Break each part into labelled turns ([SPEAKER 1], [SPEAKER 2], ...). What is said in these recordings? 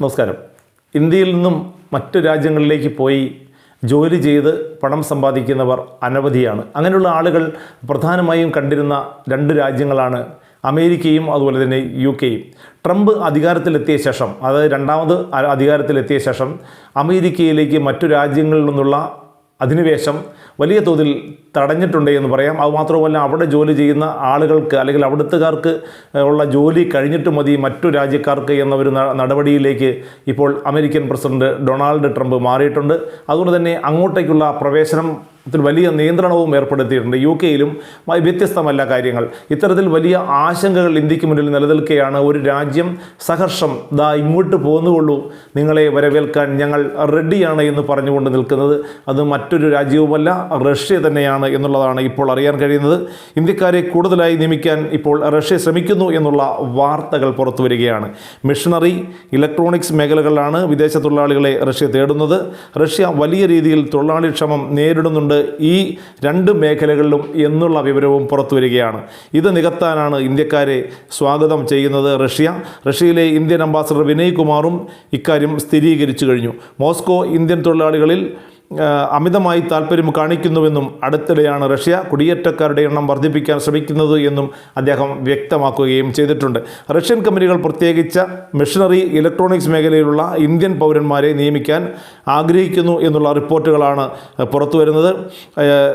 [SPEAKER 1] നമസ്കാരം. ഇന്ത്യയിൽ നിന്നും മറ്റു രാജ്യങ്ങളിലേക്ക് പോയി ജോലി ചെയ്ത് പണം സമ്പാദിക്കുന്നവർ അനവധിയാണ്. അങ്ങനെയുള്ള ആളുകൾ പ്രധാനമായും കണ്ടിരുന്ന രണ്ട് രാജ്യങ്ങളാണ് അമേരിക്കയും അതുപോലെ തന്നെ യു. കെയും ട്രംപ് അധികാരത്തിലെത്തിയ ശേഷം അതായത് രണ്ടാമത് അധികാരത്തിലെത്തിയ ശേഷം അമേരിക്കയിലേക്ക് മറ്റു രാജ്യങ്ങളിൽ നിന്നുള്ള അധിനിവേശം വലിയ തോതിൽ തടഞ്ഞിട്ടുണ്ട് എന്ന് പറയാം. അതുമാത്രമല്ല അവിടെ ജോലി ചെയ്യുന്ന ആളുകൾക്ക് അല്ലെങ്കിൽ അവിടുത്തുകാർക്ക് ഉള്ള ജോലി കഴിഞ്ഞിട്ട് മതി മറ്റു രാജ്യക്കാർക്ക് എന്ന ഒരു നടപടിയിലേക്ക് ഇപ്പോൾ അമേരിക്കൻ പ്രസിഡന്റ് ഡൊണാൾഡ് ട്രംപ് മാറിയിട്ടുണ്ട്. അതുകൊണ്ട് തന്നെ അങ്ങോട്ടേക്കുള്ള പ്രവേശനം ത്തിൽ വലിയ നിയന്ത്രണവും ഏർപ്പെടുത്തിയിട്ടുണ്ട്. യു കെയിലും വ്യത്യസ്തമല്ല കാര്യങ്ങൾ. ഇത്തരത്തിൽ വലിയ ആശങ്കകൾ ഇന്ത്യയ്ക്ക് മുന്നിൽ നിലനിൽക്കുകയാണ് ഒരു രാജ്യം സഹർഷം ദാ ഇങ്ങോട്ട് പോന്നുകൊള്ളൂ. നിങ്ങളെ വരവേൽക്കാൻ ഞങ്ങൾ റെഡിയാണ് എന്ന് പറഞ്ഞുകൊണ്ട് നിൽക്കുന്നത്. അത് മറ്റൊരു രാജ്യവുമല്ല റഷ്യ തന്നെയാണ് എന്നുള്ളതാണ് ഇപ്പോൾ അറിയാൻ കഴിയുന്നത്. ഇന്ത്യക്കാരെ കൂടുതലായി നിയമിക്കാൻ ഇപ്പോൾ റഷ്യ ശ്രമിക്കുന്നു എന്നുള്ള വാർത്തകൾ പുറത്തു വരികയാണ്. മിഷണറി ഇലക്ട്രോണിക്സ് മേഖലകളിലാണ് വിദേശ തൊഴിലാളികളെ റഷ്യ തേടുന്നത്. റഷ്യ വലിയ രീതിയിൽ തൊഴിലാളി ക്ഷമം നേരിടുന്നുണ്ട് ഈ രണ്ട് മേഖലകളിലും എന്നുള്ള വിവരവും പുറത്തു വരികയാണ്. ഇത് നികത്താനാണ് ഇന്ത്യക്കാരെ സ്വാഗതം ചെയ്യുന്നത് റഷ്യ. റഷ്യയിലെ ഇന്ത്യൻ അംബാസഡർ വിനയ് കുമാറും ഇക്കാര്യം സ്ഥിരീകരിച്ചു കഴിഞ്ഞു. മോസ്കോ ഇന്ത്യൻ തൊഴിലാളികളിൽ അമിതമായി താല്പര്യം കാണിക്കുന്നുവെന്നും അടുത്തിടെയാണ് റഷ്യ കുടിയേറ്റക്കാരുടെ എണ്ണം വർദ്ധിപ്പിക്കാൻ ശ്രമിക്കുന്നത് എന്നും അദ്ദേഹം വ്യക്തമാക്കുകയും ചെയ്തിട്ടുണ്ട്. റഷ്യൻ കമ്പനികൾ പ്രത്യേകിച്ച മെഷീനറി ഇലക്ട്രോണിക്സ് മേഖലയിലുള്ള ഇന്ത്യൻ പൗരന്മാരെ നിയമിക്കാൻ ആഗ്രഹിക്കുന്നു എന്നുള്ള റിപ്പോർട്ടുകളാണ് പുറത്തു വരുന്നത് ഏഹ്,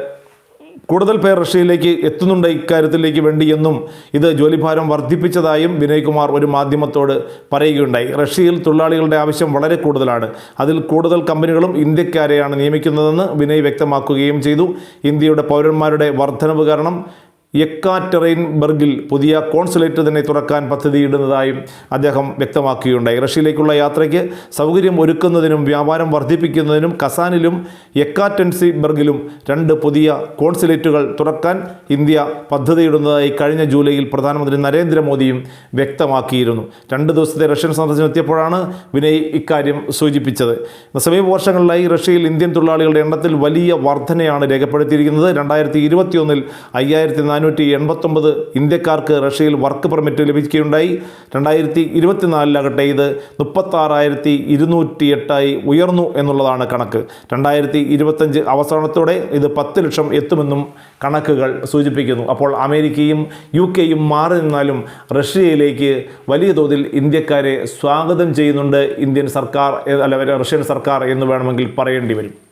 [SPEAKER 1] കൂടുതൽ പേർ റഷ്യയിലേക്ക് എത്തുന്നുണ്ട് ഇക്കാര്യത്തിലേക്ക് വേണ്ടി എന്നും ഇത് ജോലിഭാരം വർദ്ധിപ്പിച്ചതായും വിനയ്കുമാർ ഒരു മാധ്യമത്തോട് പറയുകയുണ്ടായി. റഷ്യയിൽ തൊഴിലാളികളുടെ ആവശ്യം വളരെ കൂടുതലാണ്. അതിൽ കൂടുതൽ കമ്പനികളും ഇന്ത്യക്കാരെയാണ് നിയമിക്കുന്നതെന്ന് വിനയ് വ്യക്തമാക്കുകയും ചെയ്തു. ഇന്ത്യയുടെ പൗരന്മാരുടെ വർധനവ് കാരണം യെക്കാറ്ററൈൻബർഗിൽ പുതിയ കോൺസുലേറ്റ് തന്നെ തുറക്കാൻ പദ്ധതിയിടുന്നതായും അദ്ദേഹം വ്യക്തമാക്കുകയുണ്ടായി റഷ്യയിലേക്കുള്ള യാത്രയ്ക്ക് സൗകര്യം ഒരുക്കുന്നതിനും വ്യാപാരം വർദ്ധിപ്പിക്കുന്നതിനും കസാനിലും യെക്കാറ്റൻസിബർഗിലും രണ്ട് പുതിയ കോൺസുലേറ്റുകൾ തുറക്കാൻ ഇന്ത്യ പദ്ധതിയിടുന്നതായി കഴിഞ്ഞ ജൂലൈയിൽ പ്രധാനമന്ത്രി നരേന്ദ്രമോദിയും വ്യക്തമാക്കിയിരുന്നു. രണ്ട് ദിവസത്തെ റഷ്യൻ സന്ദർശനത്തിയപ്പോഴാണ് വിനയ് ഇക്കാര്യം സൂചിപ്പിച്ചത്. സമീപ വർഷങ്ങളിലായി റഷ്യയിൽ ഇന്ത്യൻ തൊഴിലാളികളുടെ എണ്ണത്തിൽ വലിയ വർധനയാണ് രേഖപ്പെടുത്തിയിരിക്കുന്നത്. രണ്ടായിരത്തി ഇരുപത്തിയൊന്നിൽ അയ്യായിരത്തി നാനൂറ്റി എൺപത്തൊമ്പത് ഇന്ത്യക്കാർക്ക് റഷ്യയിൽ വർക്ക് പെർമിറ്റ് ലഭിക്കുകയുണ്ടായി. രണ്ടായിരത്തി ഇരുപത്തിനാലിലാകട്ടെ ഇത് മുപ്പത്താറായിരത്തി ഇരുന്നൂറ്റി എട്ടായി ഉയർന്നു എന്നുള്ളതാണ് കണക്ക്. രണ്ടായിരത്തി ഇരുപത്തഞ്ച് അവസാനത്തോടെ ഇത് പത്ത് ലക്ഷം എത്തുമെന്നും കണക്കുകൾ സൂചിപ്പിക്കുന്നു. അപ്പോൾ അമേരിക്കയും യു കെയും മാറി നിന്നാലും റഷ്യയിലേക്ക് വലിയ തോതിൽ ഇന്ത്യക്കാരെ സ്വാഗതം ചെയ്യുന്നുണ്ട് ഇന്ത്യൻ സർക്കാർ അല്ല റഷ്യൻ സർക്കാർ എന്ന് വേണമെങ്കിൽ പറയേണ്ടി വരും.